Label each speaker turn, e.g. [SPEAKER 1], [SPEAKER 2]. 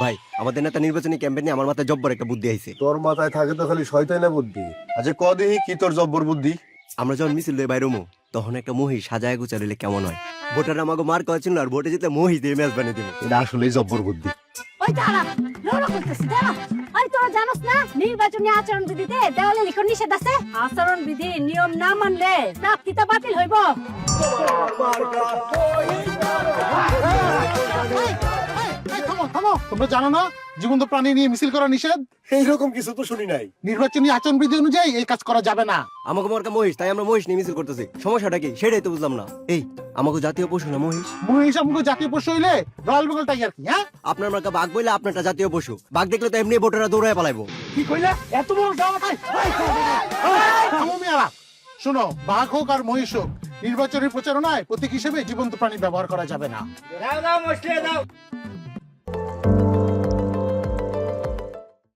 [SPEAKER 1] ভাই আমাদের নেতা নির্বাচনী ক্যাম্পেইনে আমার মাথায় জব্বর একটা বুদ্ধি আইছে।
[SPEAKER 2] তোর মাথায় থাকে তো খালি শয়তানা বুদ্ধি। আচ্ছা ক দেখি কি তোর জব্বর বুদ্ধি?
[SPEAKER 1] আমরা যখন মিছিল লই বাইরমু তখন একটা মহিষ সাজায় গুছালিলে কেমন হয়? ভোটার আমাকে মার কয়েছিল আর ভোটে জিতে মহিষ দিয়ে ম্যাচ বানিয়ে দিব
[SPEAKER 2] এটা আসলেই জব্বর বুদ্ধি।
[SPEAKER 3] ওই দাঁড়া রওনা করতেছি দাঁড়া। আরে তোরা জানোস না নির্বাচনী আচরণ বিধিতে দেওয়ালে লিখন নিষেধ আছে? আচরণ বিধি নিয়ম না মানলে প্রাপ্তিতা বাতিল হইব।
[SPEAKER 4] থামো তোমরা জানো না? জীবন্ত প্রাণী নিয়ে মিছিল করা নিষেধ?
[SPEAKER 2] এইরকম কিছু তো শুনি নাই।
[SPEAKER 4] নির্বাচনী আচরণ বিধি অনুযায়ী এই কাজ করা যাবে না।
[SPEAKER 1] আমাকে মার্কা মহিষ তাই আমরা মহিষ নিয়ে মিছিল করতেছি। সমস্যাটা কি? সেটাই তো বুঝলাম না। এই আমাকে জাতীয় পশু না মহিষ?
[SPEAKER 4] মহিষ আমাকে জাতীয় পশু হইলে রয়্যাল বেঙ্গল টাইগার কি হ্যাঁ?
[SPEAKER 1] আপনার মার্কা বাঘ বইলে আপনারটা জাতীয় পশু। বাঘ দেখলে তো এমনি ভোটাররা দৌড়ায় পালাইবো।
[SPEAKER 4] কি কইলে? এত বড় দাম থামো মিয়ারা। শোনো বাঘ হোক আর মহিষ হোক নির্বাচনী প্রচারণায় প্রতীক হিসেবে জীবন্ত প্রাণী ব্যবহার করা যাবে না।